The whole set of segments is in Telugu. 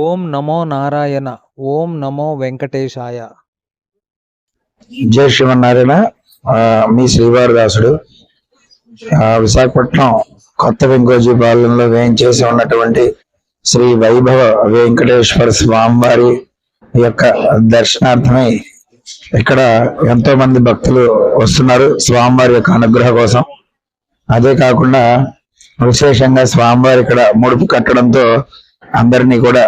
ఓం నమో నారాయణ ఓం నమో వెంకటేశాయ. జయ శ్రీమన్నారాయణ. మీ శ్రీవారి దాసుడు. విశాఖపట్నం కొత్త వెంకోజీ పాలనలో వేయించేసి ఉన్నటువంటి శ్రీ వైభవ వెంకటేశ్వర స్వామివారి యొక్క దర్శనార్థమై ఇక్కడ ఎంతో మంది భక్తులు వస్తున్నారు స్వామివారి యొక్క అనుగ్రహ కోసం. అదే కాకుండా విశేషంగా స్వామివారి ఇక్కడ ముడుపు కట్టడంతో అందరినీ కూడా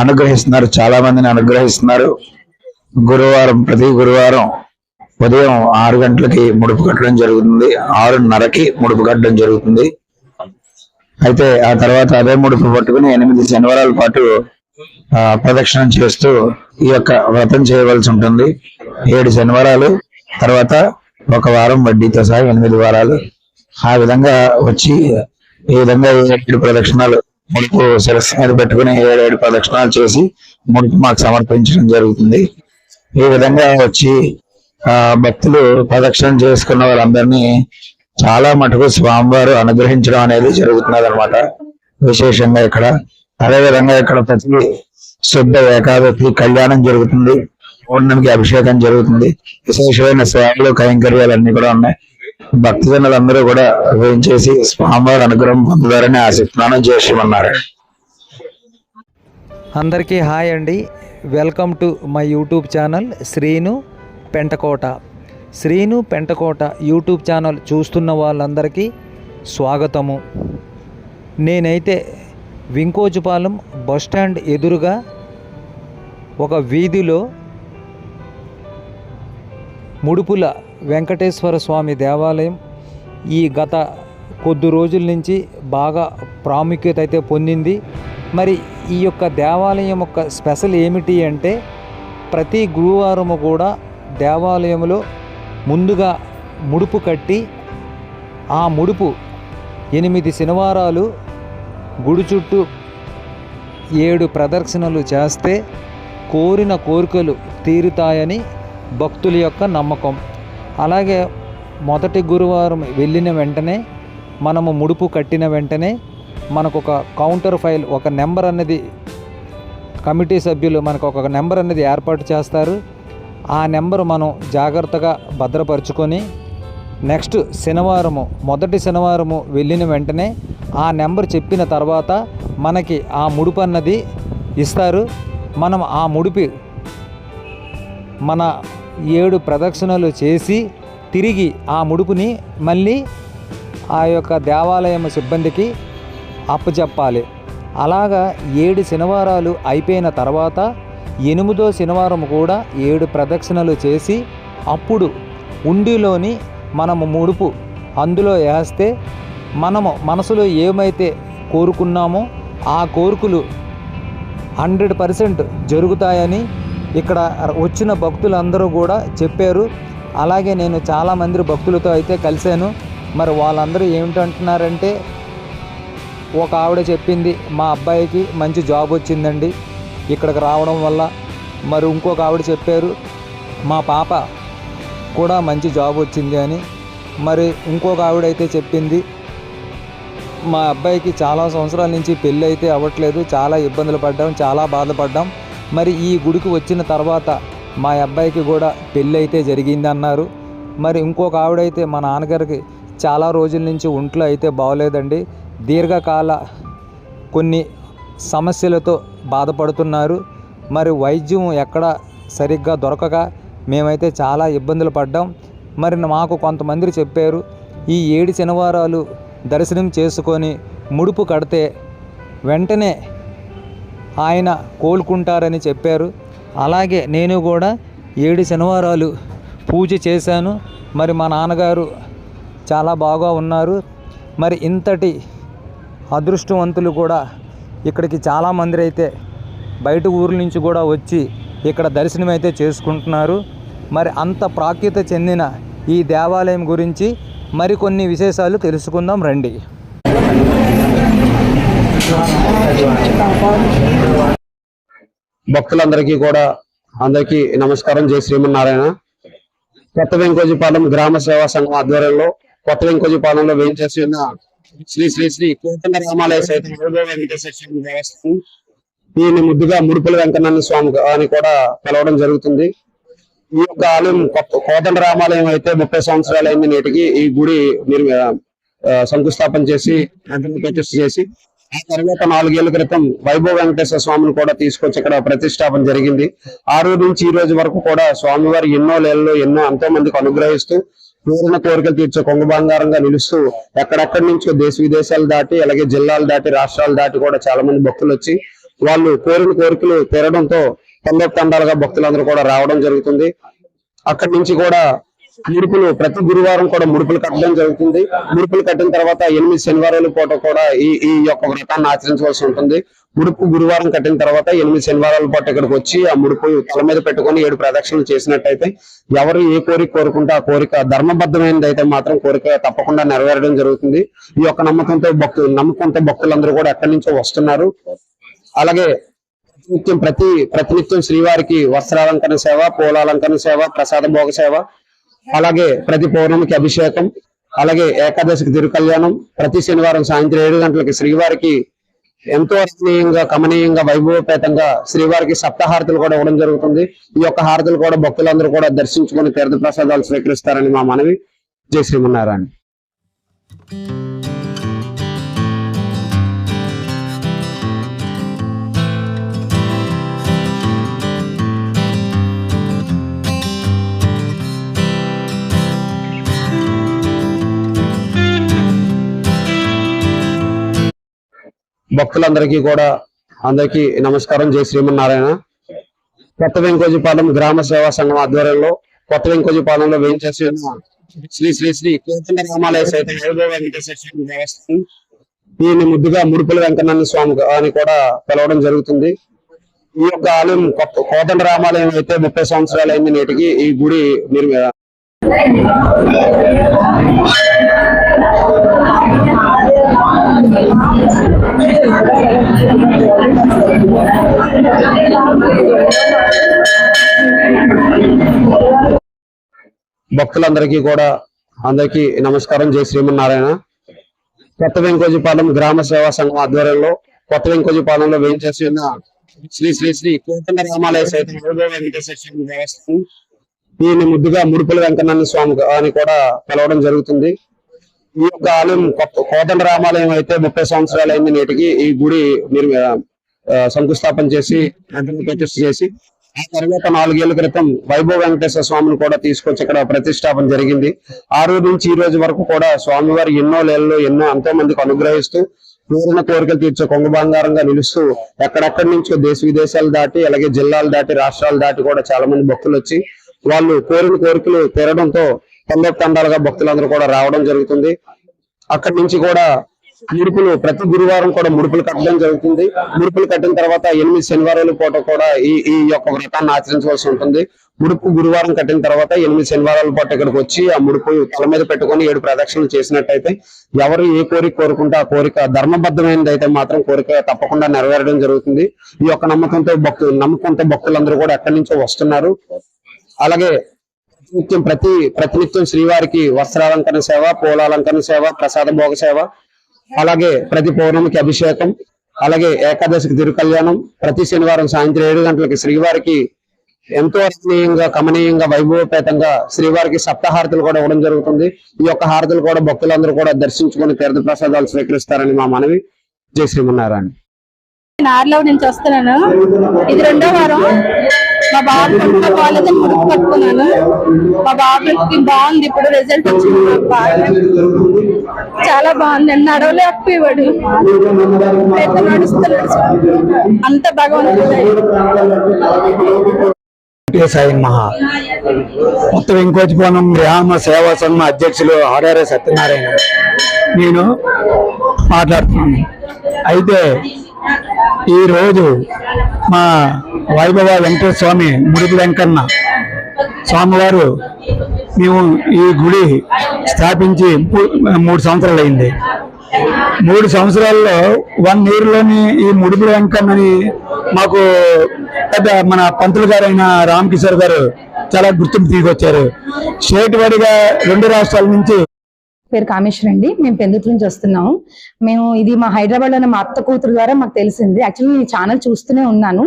అనుగ్రహిస్తున్నారు. చాలా మందిని అనుగ్రహిస్తున్నారు. గురువారం ప్రతి గురువారం ఉదయం ఆరు గంటలకి ముడుపు కట్టడం జరుగుతుంది. ఆరున్నరకి ముడుపు కట్టడం జరుగుతుంది. అయితే ఆ తర్వాత అదే ముడుపు పట్టుకుని ఎనిమిది శనివారాల పాటు ప్రదక్షిణం చేస్తూ ఈ యొక్క వ్రతం చేయవలసి ఉంటుంది. ఏడు శనివారాలు తర్వాత ఒక వారం వడ్డీతో సహా ఎనిమిది వారాలు. ఆ విధంగా వచ్చి ఈ విధంగా ఏడు ప్రదక్షిణాలు ముడుపు శిరస్సు మీద పెట్టుకుని ఏడేడు ప్రదక్షిణాలు చేసి ముడుపు మాకు సమర్పించడం జరుగుతుంది. ఈ విధంగా వచ్చి ఆ భక్తులు ప్రదక్షిణం చేసుకున్న వాళ్ళందరినీ చాలా మటుకు స్వామివారు అనుగ్రహించడం అనేది జరుగుతున్నది అనమాట విశేషంగా ఇక్కడ అదే విధంగా ఇక్కడ ప్రతి శుద్ధ ఏకాదశి కళ్యాణం జరుగుతుంది. పౌర్ణమికి అభిషేకం జరుగుతుంది. విశేషమైన సేవలు కైంకర్యాలు అన్ని కూడా ఉన్నాయి. భక్తజనులందరూ కూడా వేయించేసి స్వామివారి అనుగ్రహం పొందుతారని ఆశిస్తున్నాను. చేసామన్నారు అందరికీ హాయ్ అండి. Welcome to my YouTube channel Srinu Pentakota. Srinu Pentakota YouTube channel చూస్తున్న వాళ్ళందరికీ స్వాగతము. నేనైతే వింకోజుపాలెం బస్ స్టాండ్ ఎదురుగా ఒక వీధిలో ముడుపుల వెంకటేశ్వర స్వామి దేవాలయం ఈ గత కొద్ది రోజుల నుంచి బాగా ప్రాముఖ్యత అయితే పొందింది. మరి ఈ యొక్క దేవాలయం యొక్క స్పెషల్ ఏమిటి అంటే ప్రతి గురువారము కూడా దేవాలయంలో ముందుగా ముడుపు కట్టి ఆ ముడుపు ఎనిమిది శనివారాలు గుడి చుట్టూ ఏడు ప్రదర్శనలు చేస్తే కోరిన కోరికలు తీరుతాయని భక్తుల యొక్క నమ్మకం. అలాగే మొదటి గురువారం వెళ్ళిన వెంటనే మనము ముడుపు కట్టిన వెంటనే మనకు ఒక కౌంటర్ ఫైల్ ఒక నెంబర్ అన్నది కమిటీ సభ్యులు మనకు ఒక నెంబర్ అనేది ఏర్పాటు చేస్తారు. ఆ నెంబర్ మనం జాగ్రత్తగా భద్రపరుచుకొని నెక్స్ట్ శనివారము మొదటి శనివారము వెళ్ళిన వెంటనే ఆ నెంబర్ చెప్పిన తర్వాత మనకి ఆ ముడుపు అన్నది ఇస్తారు. మనం ఆ ముడిపి మన ఏడు ప్రదక్షిణలు చేసి తిరిగి ఆ ముడుపుని మళ్ళీ ఆ యొక్క దేవాలయం సిబ్బందికి అప్పచెప్పాలి. అలాగా ఏడు శనివారాలు అయిపోయిన తర్వాత ఎనిమిదో శనివారం కూడా ఏడు ప్రదక్షిణలు చేసి అప్పుడు ఉండిలోని మనము ముడుపు అందులో వేస్తే మనము మనసులో ఏమైతే కోరుకున్నామో ఆ కోరికలు హండ్రెడ్ పర్సెంట్ జరుగుతాయని ఇక్కడ వచ్చిన భక్తులందరూ కూడా చెప్పారు. అలాగే నేను చాలామంది భక్తులతో అయితే కలిశాను. మరి వాళ్ళందరూ ఏమిటంటున్నారంటే ఒక ఆవిడ చెప్పింది మా అబ్బాయికి మంచి జాబ్ వచ్చిందండి. ఇక్కడికి రావడం వల్ల. మరి ఇంకొక ఆవిడ చెప్పారు మా పాప కూడా మంచి జాబ్ వచ్చింది అని. మరి ఇంకొక ఆవిడ అయితే చెప్పింది మా అబ్బాయికి చాలా సంవత్సరాల నుంచి పెళ్ళి అయితే అవ్వట్లేదు. చాలా ఇబ్బందులు పడ్డాం చాలా బాధపడ్డాం. మరి ఈ గుడికి వచ్చిన తర్వాత మా అబ్బాయికి కూడా పెళ్ళి అయితే జరిగింది అన్నారు మరి ఇంకొక ఆవిడైతే మా నాన్నగారికి చాలా రోజుల నుంచి ఒంట్లో అయితే బాగోలేదండి. దీర్ఘకాల కొన్ని సమస్యలతో బాధపడుతున్నారు. మరి వైద్యం ఎక్కడ సరిగ్గా దొరకక మేమైతే చాలా ఇబ్బందులు పడ్డాం. మరి మాకు కొంతమంది చెప్పారు ఈ ఏడు శనివారాలు దర్శనం చేసుకొని ముడుపు కడితే వెంటనే ఆయన కోలుకుంటారని చెప్పారు. అలాగే నేను కూడా ఏడు శనివారాలు పూజ చేశాను. మరి మా నాన్నగారు చాలా బాగా ఉన్నారు. మరి ఇంతటి అదృష్టవంతులు కూడా ఇక్కడికి చాలామంది అయితే బయట ఊర్ల నుంచి కూడా వచ్చి ఇక్కడ దర్శనం అయితే చేసుకుంటున్నారు. మరి అంత ప్రాఖ్యత చెందిన ఈ దేవాలయం గురించి మరికొన్ని విశేషాలు తెలుసుకుందాం రండి. భక్తులందరికీ కూడా అందరికీ నమస్కారం. జై శ్రీమన్నారాయణ. కొత్త వెంకోజీపాలెం గ్రామ సేవా సంఘం ఆధ్వర్యంలో కొత్త వెంకోజీపాలెంలో వేయించేసి ఉన్న శ్రీ శ్రీ శ్రీ కోదండ రామాలయ సైతం వెంకటేశ్వర స్వామి దేవస్థానం. ఈయన ముద్దుగా ముడుపుల వెంకన్న స్వామి అని కూడా కలవడం జరుగుతుంది. ఈ యొక్క ఆలయం కొత్త కోదండ రామాలయం అయితే ముప్పై సంవత్సరాలు అయింది నేటికి ఈ గుడి మీరు శంకుస్థాపన చేసి వెంటనే ప్రతిష్ఠ చేసి ఆ తర్వాత నాలుగేళ్ళ క్రితం వైభవ వెంకటేశ్వర స్వామిని కూడా తీసుకొచ్చి ఇక్కడ ప్రతిష్టాపన జరిగింది. ఆ రోజు నుంచి ఈ రోజు వరకు కూడా స్వామివారు ఎన్నో లేళ్ళు ఎన్నో ఎంతో మందికి అనుగ్రహిస్తూ పూర్ణ కోరికలు తీర్చే కొంగ బంగారంగా నిలుస్తూ ఎక్కడెక్కడి నుంచో దేశ విదేశాలు దాటి అలాగే జిల్లాలు దాటి రాష్ట్రాలు దాటి కూడా చాలా మంది భక్తులు వచ్చి వాళ్ళు కోరిన కోరికలు తీరడంతో తండోపతండాలుగా భక్తులందరూ కూడా రావడం జరుగుతుంది. అక్కడి నుంచి కూడా ముడుపులు ప్రతి గురువారం కూడా ముడుపులు కట్టడం జరుగుతుంది. ముడుపులు కట్టిన తర్వాత ఎనిమిది శనివారాల పూట కూడా ఈ ఈ యొక్క వ్రతాన్ని ఆచరించవలసి ఉంటుంది. ముడుపు గురువారం కట్టిన తర్వాత ఎనిమిది శనివారాల పాటు ఇక్కడికి వచ్చి ఆ ముడుపు తల మీద పెట్టుకొని ఏడు ప్రదక్షిణలు చేసినట్టయితే ఎవరు ఏ కోరిక కోరుకుంటే ఆ కోరిక ధర్మబద్ధమైనది అయితే మాత్రం కోరిక తప్పకుండా నెరవేరడం జరుగుతుంది. ఈ యొక్క నమ్మకంతో భక్తులు నమ్మకంతో భక్తులందరూ కూడా ఎక్కడి నుంచో వస్తున్నారు. అలాగే నిత్యం ప్రతి ప్రతినిత్యం శ్రీవారికి వస్త్రాలంకరణ సేవ పూలాలంకరణ సేవ ప్రసాద భోగ సేవ అలాగే ప్రతి పౌర్ణమికి అభిషేకం అలాగే ఏకాదశికి తిరుకల్యాణం ప్రతి శనివారం సాయంత్రం ఏడు గంటలకి శ్రీవారికి ఎంతో రమణీయంగా కమనీయంగా వైభవపేతంగా శ్రీవారికి సప్తహారతులు కూడా ఇవ్వడం జరుగుతుంది. ఈ యొక్క హారతులు కూడా భక్తులందరూ కూడా దర్శించుకొని తీర్థ ప్రసాదాలు స్వీకరిస్తారని మా మనవి. జయ శ్రీమన్నారాయణ. భక్తులందరికీ కూడా అందరికీ నమస్కారం. జై శ్రీమన్నారాయణ. కొత్త వెంకోజీపాలెం గ్రామ సేవా సంఘం ఆధ్వర్యంలో కొత్త వెంకోజీపాలెంలో వేయించేసి శ్రీ శ్రీ శ్రీ కోదండ రామాలయ సైతం వైభవ దేవస్థానం. ముద్దుగా ముడుపుల వెంకన్న స్వామి అని కూడా పిలవడం జరుగుతుంది. ఈ యొక్క ఆలయం కొత్త కోదండ రామాలయం అయితే ముప్పై సంవత్సరాలు అయింది నేటికి ఈ గుడి నిర్మి భక్తులందరికీ కూడా అందరికీ నమస్కారం. జై శ్రీమన్నారాయణ. కొత్త వెంకోజీపాలెం గ్రామ సేవా సంఘం ఆధ్వర్యంలో కొత్త వెంకోజీపాలెంలో వేయించేసిన ఉన్న శ్రీ శ్రీ శ్రీ కోదండ రామాలయ సైతం వెంకటేశ్వర స్వామి దేవస్థానం. ఈయన ముద్దుగా ముడుపుల వెంకన్న స్వామి అని కూడా పిలవడం జరుగుతుంది. ఈ యొక్క ఆలయం కోదండ రామాలయం అయితే ముప్పై సంవత్సరాలు అయింది నేటికి. ఈ గుడి శంకుస్థాపన చేసి ప్రతిష్ఠ చేసి ఆ తర్వాత నాలుగేళ్ళ క్రితం వైభవ వెంకటేశ్వర స్వామిని కూడా తీసుకొచ్చి ఇక్కడ ప్రతిష్టాపన జరిగింది. ఆ రోజు నుంచి ఈ రోజు వరకు కూడా స్వామివారు ఎన్నో లేళ్ళు ఎన్నో ఎంతో మందికి అనుగ్రహిస్తూ కోరిన కోరికలు తీర్చే కొంగ బంగారంగా నిలుస్తూ ఎక్కడెక్కడి నుంచో దేశ విదేశాలు దాటి అలాగే జిల్లాలు దాటి రాష్ట్రాలు దాటి కూడా చాలా మంది భక్తులు వచ్చి వాళ్ళు కోరిన కోరికలు తీరడంతో తండోపతండాలుగా భక్తులందరూ కూడా రావడం జరుగుతుంది. అక్కడి నుంచి కూడా ముడుపులు ప్రతి గురువారం కూడా ముడుపులు కట్టడం జరుగుతుంది. ముడుపులు కట్టిన తర్వాత ఎనిమిది శనివారాలు పూట కూడా ఈ ఈ యొక్క వ్రతాన్ని ఆచరించవలసి ఉంటుంది. ముడుపు గురువారం కట్టిన తర్వాత ఎనిమిది శనివారాల పాటు ఇక్కడికి వచ్చి ఆ ముడుపు తల మీద పెట్టుకొని ఏడు ప్రదక్షిణలు చేసినట్టయితే ఎవరు ఏ కోరిక కోరుకుంటే ఆ కోరిక ధర్మబద్ధమైనది అయితే మాత్రం కోరిక తప్పకుండా నెరవేరడం జరుగుతుంది. ఈ యొక్క నమ్మకంతో భక్తులు నమ్మకంతో భక్తులందరూ కూడా ఎక్కడి నుంచో వస్తున్నారు. అలాగే నిత్యం ప్రతి ప్రతినిత్యం శ్రీవారికి వస్త్రాలంకరణ సేవ పూలాలంకరణ సేవ ప్రసాద భోగ సేవ అలాగే ప్రతి పౌర్ణమికి అభిషేకం అలాగే ఏకాదశికి తిరుకల్యాణం ప్రతి శనివారం సాయంత్రం ఏడు గంటలకి శ్రీవారికి ఎంతో రమణీయంగా కమనీయంగా వైభవపేతంగా శ్రీవారికి సప్తహారతులు కూడా ఇవ్వడం జరుగుతుంది. ఈ యొక్క హారతులు కూడా భక్తులందరూ కూడా దర్శించుకొని తీర్థ ప్రసాదాలు స్వీకరిస్తారని మా మనవి. జయ శ్రీమన్నారాయణ. నార్లవ్ నుంచి వస్తున్నాను. ఇది రెండో వారం. నా బాబు కంట్లో బాగాలేదని ముడుపు కట్టుకున్నాను. మా బాబుకి బాగుంది. ఇప్పుడు రిజల్ట్ వచ్చింది నాకు బాగా చాలా బాగుంది. నేను నడవలేకపోయేవాడు. పెద్ద నడుస్తున్నాడు. అంత భగవంతుడు. సాయి మహా కొత్త వెంకోజపురం గ్రామ సేవా సంఘం అధ్యక్షులు ఆర్ఆర్ సత్యనారాయణ నేను మాట్లాడుతున్నాను. అయితే ఈరోజు మా వైభవ వెంకటేశ్వర స్వామి ముడిపి వెంకన్న స్వామివారు మేము ఈ గుడి స్థాపించి మూడు సంవత్సరాలు అయింది. మూడు సంవత్సరాల్లో వన్ ఇయర్లోని ఈ ముడుపుల వెంకన్నని మాకు పెద్ద మన పంతులు గారైన రామ్ కిషోర్ గారు చాలా గుర్తింపు తీసుకొచ్చారు. స్టేట్ వాడిగా రెండు రాష్ట్రాల నుంచి పేరు కామేశ్వర్ అండి. మేము పెందుతు నుంచి వస్తున్నాము. మేము ఇది మా హైదరాబాద్లో మా అత్త కూతురు ద్వారా మాకు తెలిసింది. యాక్చువల్లీ నేను ఛానల్ చూస్తూనే ఉన్నాను.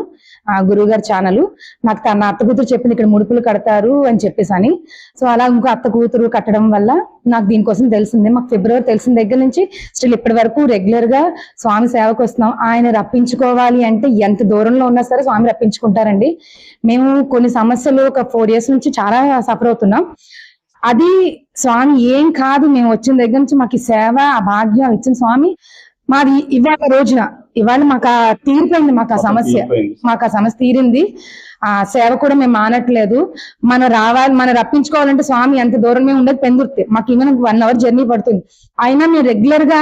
ఆ గురువు గారి ఛానల్ నాకు తన నా అత్త కూతురు చెప్పింది ఇక్కడ ముడుపులు కడతారు అని చెప్పేసి అని సో అలా ఇంకో అత్త కూతురు కట్టడం వల్ల నాకు దీనికోసం తెలిసింది. మాకు ఫిబ్రవరి తెలిసిన దగ్గర నుంచి స్టిల్ ఇప్పటి వరకు రెగ్యులర్గా స్వామి సేవకు వస్తున్నాం. ఆయన రప్పించుకోవాలి అంటే ఎంత దూరంలో ఉన్నా సరే స్వామి రప్పించుకుంటారండి. మేము కొన్ని సమస్యలు ఒక ఫోర్ ఇయర్స్ నుంచి చాలా సఫర్ అవుతున్నాం. అది స్వామి ఏం కాదు మేము వచ్చిన దగ్గర నుంచి మాకు సేవ ఆ భాగ్యం ఇచ్చిన స్వామి మాది ఇవాళ రోజున. ఇవాళ మాకు ఆ తీరిపోయింది మాకు ఆ సమస్య. మాకు ఆ సమస్య తీరింది. ఆ సేవ కూడా మేము మానట్లేదు. మనం రావాలి మనం రప్పించుకోవాలంటే స్వామి ఎంత దూరమే ఉండదు పెందుర్తి. మాకు ఈవెన్ వన్ అవర్ జర్నీ పడుతుంది. అయినా మేము రెగ్యులర్గా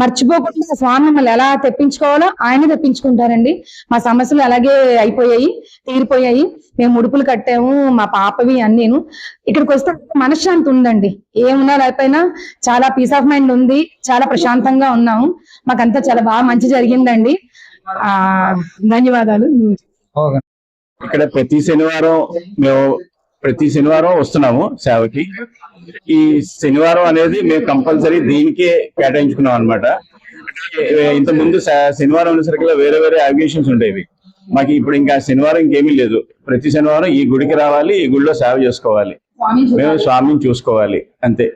మర్చిపోకుండా స్వామి మిమ్మల్ని ఎలా తెప్పించుకోవాలో ఆయనే తెప్పించుకుంటారండి. మా సమస్యలు అలాగే అయిపోయాయి తీరిపోయాయి. మేము ముడుపులు కట్టాము మా పాపవి అన్నీను. ఇక్కడికి వస్తే మనశ్శాంతి ఉందండి. ఏమున్నా లేకపోయినా చాలా పీస్ ఆఫ్ మైండ్ ఉంది చాలా ప్రశాంతంగా ఉన్నాము. మాకంతా చాలా బాగా మంచి జరిగిందండి. ఆ ధన్యవాదాలు. ఇక్కడ ప్రతి శనివారం మేము ప్రతి శనివారం వస్తున్నాము సేవకి. ఈ శనివారం అనేది మేము కంపల్సరీ దీనికే కేటాయించుకున్నాం అనమాట ఇంత ముందు శనివారం అనేసరికి వేరే వేరే అబ్లిగేషన్స్ ఉండేవి మాకు ఇప్పుడు ఇంకా శనివారం ఇంకేమీ లేదు. ప్రతి శనివారం ఈ గుడికి రావాలి ఈ గుడిలో సేవ చేసుకోవాలి. మేము స్వామిని చూసుకోవాలి అంతే.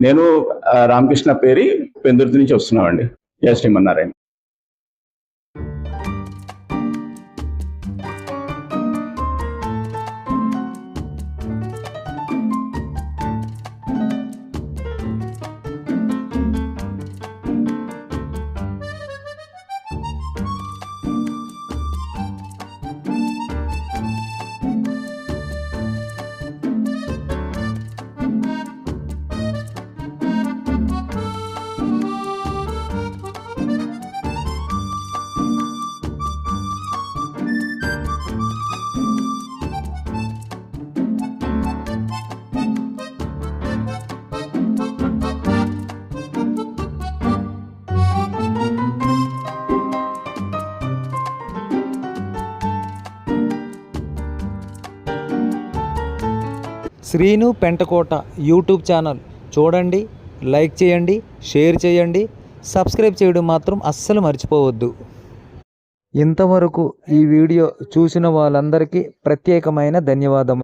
నేను రామకృష్ణ పేరి పెందుర్తి నుంచి వస్తున్నామండి. జయ Srimannarayana. Srinu Pentakota YouTube channel. చూడండి లైక్ చేయండి షేర్ చేయండి. సబ్స్క్రైబ్ చేయడం మాత్రం అస్సలు మర్చిపోవద్దు. ఇంతవరకు ఈ వీడియో చూసిన వాళ్ళందరికీ ప్రత్యేకమైన ధన్యవాదం